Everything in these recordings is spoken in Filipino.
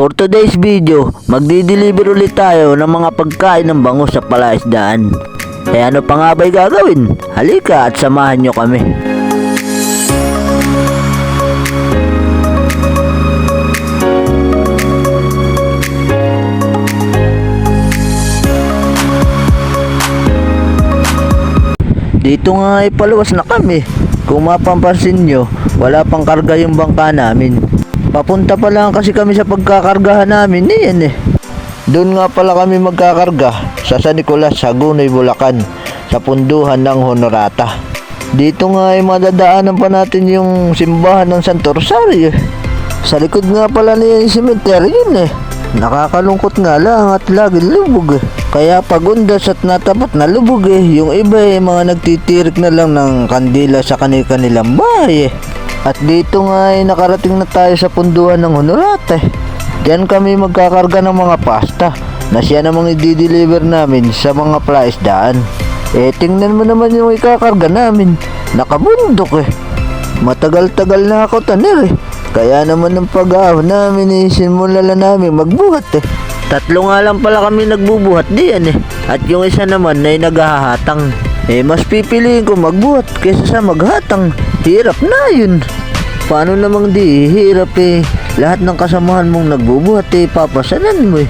For today's video, magdi-deliver ulit tayo ng mga pagkain ng bangus sa palaisdaan. Eh ano pa nga ba'y gagawin? Halika at samahan nyo kami. Dito nga ay paluwas na kami. Kung mapapansin nyo, wala pang karga yung bangka namin. Papunta pa lang kasi kami sa pagkakargahan namin niyan eh. Doon nga pala kami magkakarga sa San Nicolas, Hagonoy, Bulacan sa punduhan ng Honorata. Dito nga ay madadaanan pa natin yung simbahan ng Santo Rosario. eh. Sa likod nga pala niya yung cemetery yun eh. Nakakalungkot nga lang at lagi lubog eh. Kaya pagundas at natapat na lubog eh. Yung iba eh, mga nagtitirik na lang ng kandila sa kanilang bahay eh. At dito nga ay nakarating na tayo sa punduhan ng Honorata eh. Diyan kami magkakarga ng mga pasta na siya namang i-deliver namin sa mga plaisdaan. Eh tingnan mo naman yung ikakarga namin. Nakabundok eh. Matagal-tagal na ako tanir eh. Kaya naman ng pag-ahon namin eh, simula na namin magbuhat eh. Tatlo nga lang pala kami nagbubuhat diyan eh. At yung isa naman ay naghahatang. Eh mas pipiliin ko magbuhat kaysa sa maghatang. Hirap na yun. Paano namang di hirap eh. Lahat ng kasamahan mong nagbubuhat eh, papasanan mo eh.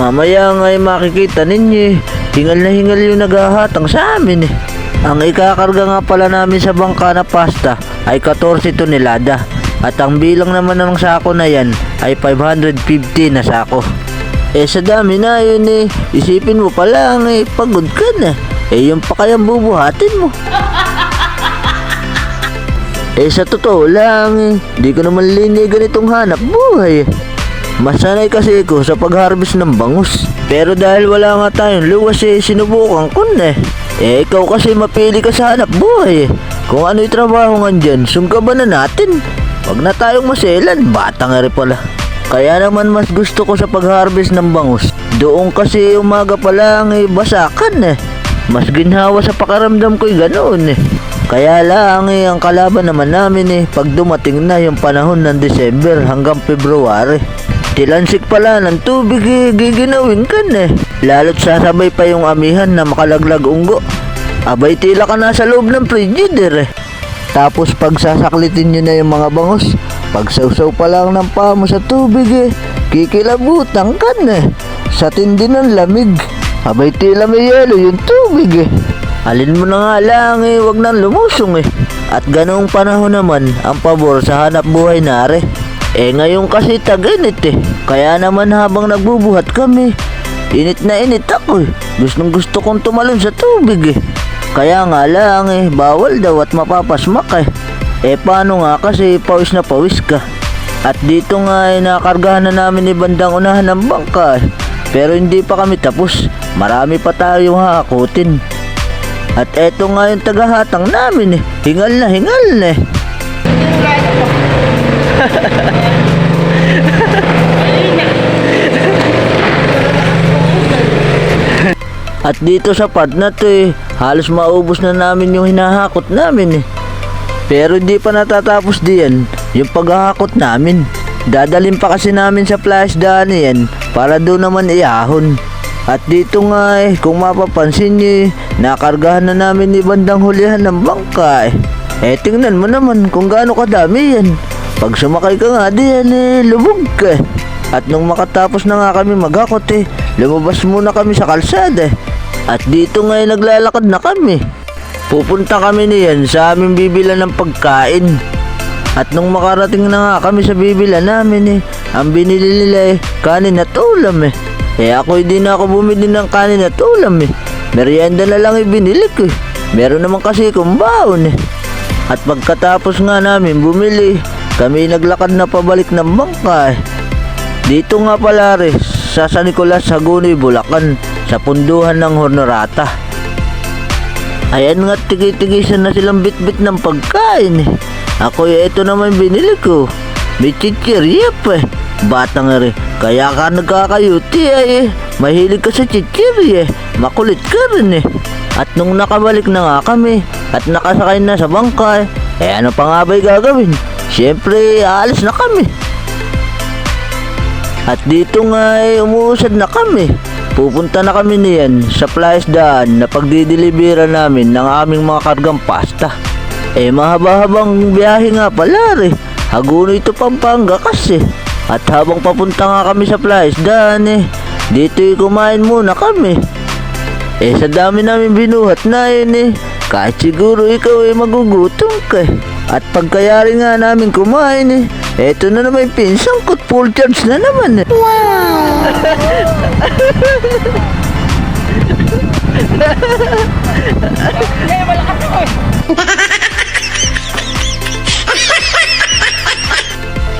Mamaya nga ay makikita ninyo eh. Hingal na hingal yung naghahatang sa amin eh. Ang ikakarga nga pala namin sa bangka na pasta ay 14 tonelada. At ang bilang naman ng sako na yan ay 550 na sako. Eh sa dami na yun eh, isipin mo pa lang eh, pagod ka na. Eh yung pa kayang bubuhatin mo. Eh sa totoo lang di ko naman linig ganitong hanap buhay. Masanay kasi ko sa pag-harvest ng bangus. Pero dahil wala nga tayong luwas eh, sinubukan ko na eh. Eh ikaw kasi mapili ka sa hanap buhay eh. Kung ano'y trabaho nga dyan, sungkaban na natin. Wag na tayong maselan, bata nga rin pala. Kaya naman mas gusto ko sa pag-harvest ng bangus. Doon kasi umaga pa lang eh, basakan eh. Mas ginhawa sa pakaramdam ko'y ganoon eh. Kaya lang eh, ang kalaban naman namin eh, pag dumating na yung panahon ng December hanggang February. Tilansik pala ng tubig eh, giginawin ka na eh. Lalo't sasabay pa yung amihan na makalaglag unggo. Abay tila ka na sa loob ng frigider eh. Tapos pag sasaklitin nyo na yung mga bangus, pag sausaw pa lang ng paa sa tubig eh, kikilabutan ka na eh. Sa tindi ng lamig. Abay tila may yelo yung tubig eh. Alin mo na nga lang eh, wag nang lumusong eh. At ganong panahon naman ang pabor sa hanap buhay nare. Eh ngayon kasi tag-init eh. Kaya naman habang nagbubuhat kami, init na init ako eh. Gustong gusto kong tumalon sa tubig eh. Kaya nga lang eh, bawal daw at mapapasmak eh. Eh paano nga kasi pawis na pawis ka. At dito nga ay nakargahan na namin ni bandang unahan ng bangka eh. Pero hindi pa kami tapos. Marami pa tayong hakutin. At eto nga yung tagahatang namin eh. Hingal na hingal na eh. At dito sa part na to eh, halos maubos na namin yung hinahakot namin eh. Pero hindi pa natatapos diyan yung paghahakot namin. Dadalhin pa kasi namin sa flash daan yan para doon naman iahon. At dito nga eh, kung mapapansin nyo eh, nakargahan na namin ni bandang hulihan ng bangka eh. Eh tingnan mo naman kung gaano kadami yan. Pag sumakay ka nga diyan eh, lubog ka eh. At nung makatapos na nga kami maghakot eh, lumabas muna kami sa kalsada eh. At dito nga eh, naglalakad na kami. Pupunta kami niyan sa aming bibilan ng pagkain. At nung makarating na nga kami sa bibila namin eh, ang binili nila eh, kanin at ulam eh. Eh ako hindi na ako bumili ng kanin at ulam eh. Merienda na lang ibinili ko eh. Meron naman kasi kong baon eh. At pagkatapos nga namin bumili, kami naglakad na pabalik ng bangka eh. Dito nga pala rin, sa San Nicolas, Hagonoy, Bulacan, sa punduhan ng Honorata. Ayan nga, tigi-tigisan na silang bit-bit ng pagkain eh. Ako ito naman binili ko. May chichirya pa eh. Bata nga rin. Kaya ka nagkakayuti ay eh. Mahilig ka sa chichirya eh. Makulit ka rin eh. At nung nakabalik na nga kami at nakasakay na sa bangka eh. Eh ano pa nga ba'y gagawin? Siyempre, aalis na kami. At dito nga ay umuusad na kami. Pupunta na kami niyan sa Flyers Daan na pagdidelibera namin ng aming mga kargang pasta. Eh mahaba-habang biyahe nga pala rin. Haguno ito Pampanga kasi. At habang papunta nga kami sa plaisdaan eh, dito'y kumain muna kami. Eh sa dami namin binuhat na yun eh, kahit siguro ikaw ay magugutom ka eh. At pagkayari nga namin kumain eh, eto na naman pinsang ko't full charge na naman eh. Wow! Hindi, malakas ako eh.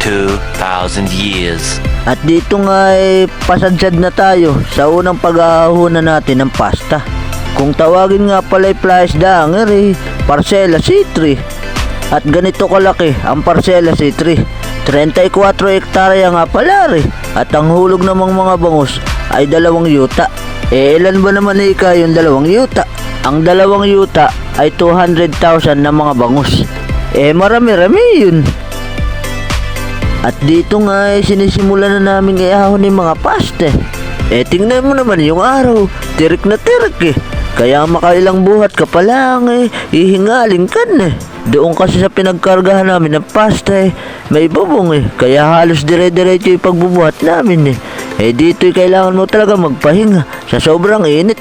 2,000 years. At dito nga ay pasadsad na tayo sa unang paghahahunan natin ng pasta. Kung tawagin nga pala ay flies danger eh, parcela C3. At ganito kalaki ang parcela C3. 34 hektarya nga pala rin. At ang hulog namang mga bangus ay dalawang yuta. E ilan ba naman eh, ika yung dalawang yuta? Ang dalawang yuta ay 200,000 na mga bangus. Eh marami-rami yun. At dito nga ay sinisimula na namin iahon ng mga paste. Eh tingnan mo naman yung araw, tirik na tirik eh. Kaya makailang buhat ka pa lang eh, ihingaling ka na eh. Doon kasi sa pinagkargahan namin ng pasta eh, may bubong eh. Kaya halos dire-diretso yung pagbubuhat namin eh. Eh dito kailangan mo talaga magpahinga sa sobrang init.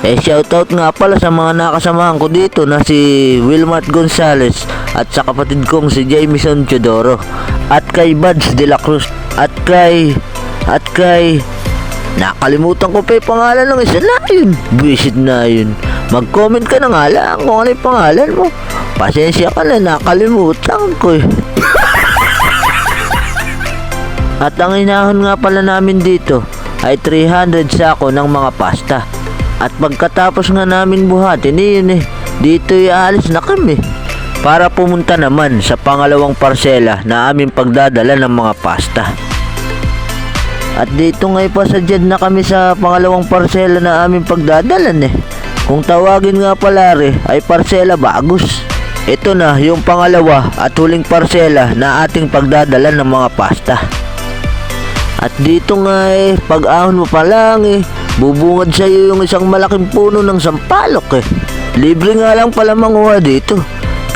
Eh shoutout nga pala sa mga nakasamahan ko dito na si Wilmart Gonzales at sa kapatid kong si Jameson Chodoro. At kay Buds de la Cruz at kay at kay nakalimutan ko pa yung pangalan ng isa. Na yun visit na yun mag-comment ka na nga lang kung ano yung pangalan mo. Pasensya ka na nakalimutan ko eh. At ang inahon nga pala namin dito ay 300 sako ng mga pasta. At pagkatapos nga namin buhatin, eh, eh, dito aalis na kami. Para pumunta naman sa pangalawang parsela na aming pagdadala ng mga pasta. At dito nga ipasadyad na kami sa pangalawang parsela na aming pagdadalan eh. Kung tawagin nga pala re, ay parsela bagus. Ito na yung pangalawa at huling parsela na ating pagdadala ng mga pasta. At dito nga eh, pag-ahon mo pa lang eh, bubungad sa iyo yung isang malaking puno ng sampalok eh. Libre nga lang pala manguha dito.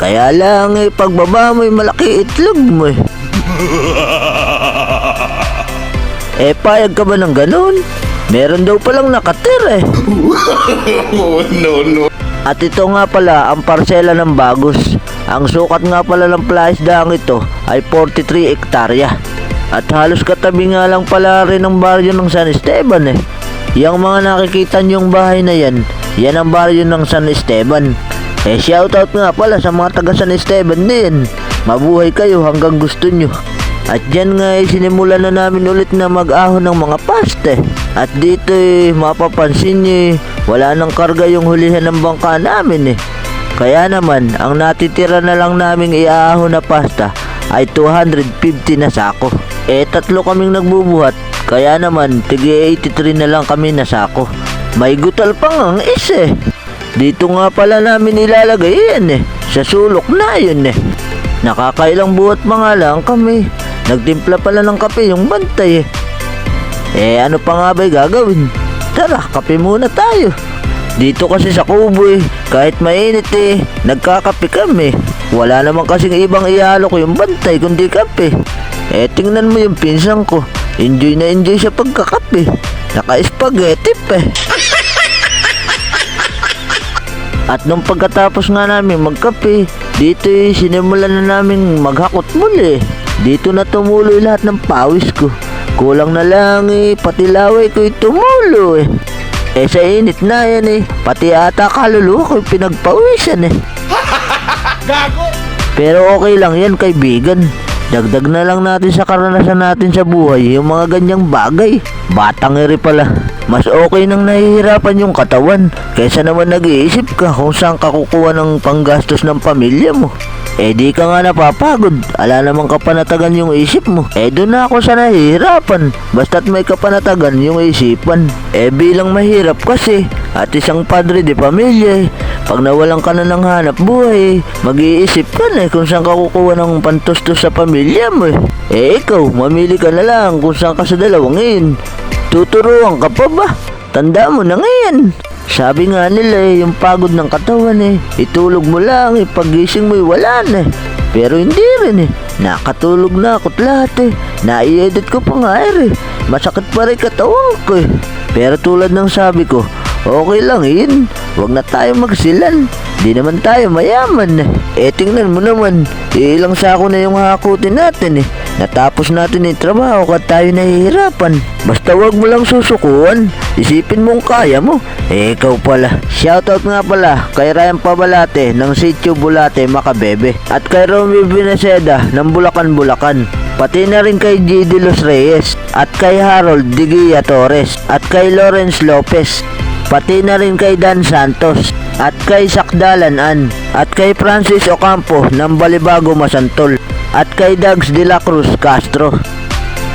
Kaya lang eh, pagbaba mo yung malaki itlog mo eh. eh, payag ka ba ng ganun? Meron daw palang nakatira eh. At ito nga pala ang parsela ng Bagus. Ang sukat nga pala ng flash dang ito ay 43 hektarya. At halos katabi nga lang pala rin ang baryo ng San Esteban eh. Yang mga nakikita niyong bahay na yan, yan ang baryo ng San Esteban. Eh shoutout nga pala sa mga taga San Esteban din. Mabuhay kayo hanggang gusto nyo. At dyan nga eh, sinimulan na namin ulit na mag-ahon ng mga paste. At dito eh, mapapansin nyo eh, wala nang karga yung hulihan ng bangka namin eh. Kaya naman, ang natitira na lang naming iaahon na pasta ay 250 na sako. Eh tatlo kaming nagbubuhat, kaya naman tigi 83 na lang kami na sako. May gutal pa nga ang isa eh. Dito nga pala namin ilalagay yan eh. Sa sulok na yun eh. Nakakailang buhat pa nga lang kami. Nagtimpla pala ng kape yung bantay eh. Eh ano pa nga ba'y gagawin? Tara, kape muna tayo. Dito kasi sa kubo eh, kahit mainit eh, nagkakape kami. Wala naman kasing ibang ihalo ko yung bantay kundi kape. Eh tingnan mo yung pinsan ko, enjoy na enjoy sa pagkakape. Naka-spaghetti pa eh. At nung pagkatapos nga namin magkape, dito eh, sinimulan na namin maghakot muli. Dito na tumuloy lahat ng pawis ko. Kulang na lang eh, pati laway ko'y tumulo eh. Eh sa init na yan eh, pati ata kaluluwa ko'y pinagpawisan eh. Pero okay lang yan kaibigan. Dagdag na lang natin sa karanasan natin sa buhay yung mga ganyang bagay. Batang eri pala. Mas okay nang nahihirapan yung katawan kaysa naman nag-iisip ka kung saan ka kukuha ng panggastos ng pamilya mo. Eh di ka nga napapagod. Ala namang kapanatagan yung isip mo. Eh doon na ako sa nahihirapan. Basta't may kapanatagan yung isipan. Eh bilang mahirap kasi at isang padre de pamilya eh, Pag nawalan ka na ng hanap buhay, mag-iisip ka na eh kung saan ka kukuha ng pantustos sa pamilya mo eh. Eh ikaw, mamili ka na lang kung saan ka sa dalawang iyon. Tuturuan ka pa ba? Tanda mo na ngayon. Sabi nga nila eh, yung pagod ng katawan eh, itulog mo lang eh, pagising mo eh, wala na eh. Pero hindi rin eh, nakatulog na ako't lahat eh, nai-edit ko pa nga eh, masakit pa rin katawan ko eh. Pero tulad ng sabi ko, okay lang yun, wag na tayo magsilan, di naman tayo mayaman eh. Eh tingnan mo naman, ilang sako na yung hakutin natin eh. Natapos natin yung trabaho at tayo nahihirapan. Basta wag mo lang susukuan. Isipin mong kaya mo. Eh, ikaw pala. Shoutout nga pala kay Ryan Pabalate ng Sitio Bulate, Makabebe. At kay Romy Binaceda ng Bulacan, Bulacan. Pati na rin kay G. De Los Reyes at kay Harold Digia Torres at kay Lawrence Lopez pati na rin kay Dan Santos at kay Sakdalan An at kay Francis Ocampo ng Balibago Masantol at kay Dags de la Cruz Castro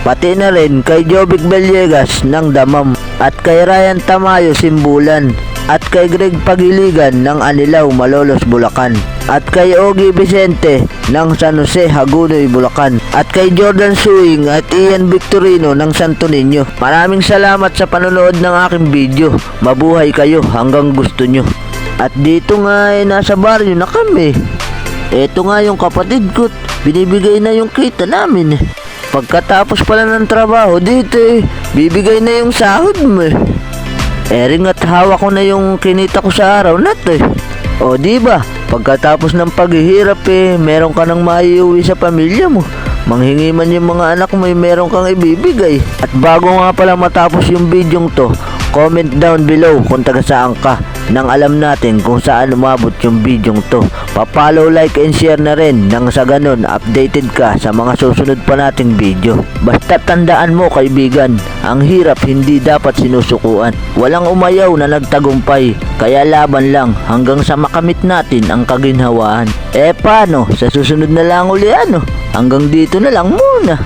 pati na rin kay Jovic Bellegas ng Damam at kay Ryan Tamayo Simbulan at kay Greg Pagiligan ng Anilaw Malolos Bulacan at kay Ogie Vicente ng San Jose Hagunoy Bulacan at kay Jordan Suing at Ian Victorino ng Santo Niño. Maraming salamat sa panonood ng aking video. Mabuhay kayo hanggang gusto nyo. At dito nga eh, nasa baryo na kami. Eto nga yung kapatid ko, binibigay na yung kita namin eh. Pagkatapos pala ng trabaho dito eh, bibigay na yung sahod mo eh. Eh ring at hawak ko na yung kinita ko sa araw na to eh. O di ba? Pagkatapos ng paghihirap eh, meron ka nang maiuwi sa pamilya mo. Manghingi man yung mga anak mo, eh, meron kang ibibigay. At bago nga pala matapos yung video to, comment down below kung taga saan ka nang alam natin kung saan umabot yung video to. Pa-follow, like, and share na rin nang sa ganun updated ka sa mga susunod pa nating video. Basta tandaan mo kaibigan, ang hirap hindi dapat sinusukuan. Walang umayaw na nagtagumpay, kaya laban lang hanggang sa makamit natin ang kaginhawaan. Eh paano, sa susunod na lang uli ano? Hanggang dito na lang muna.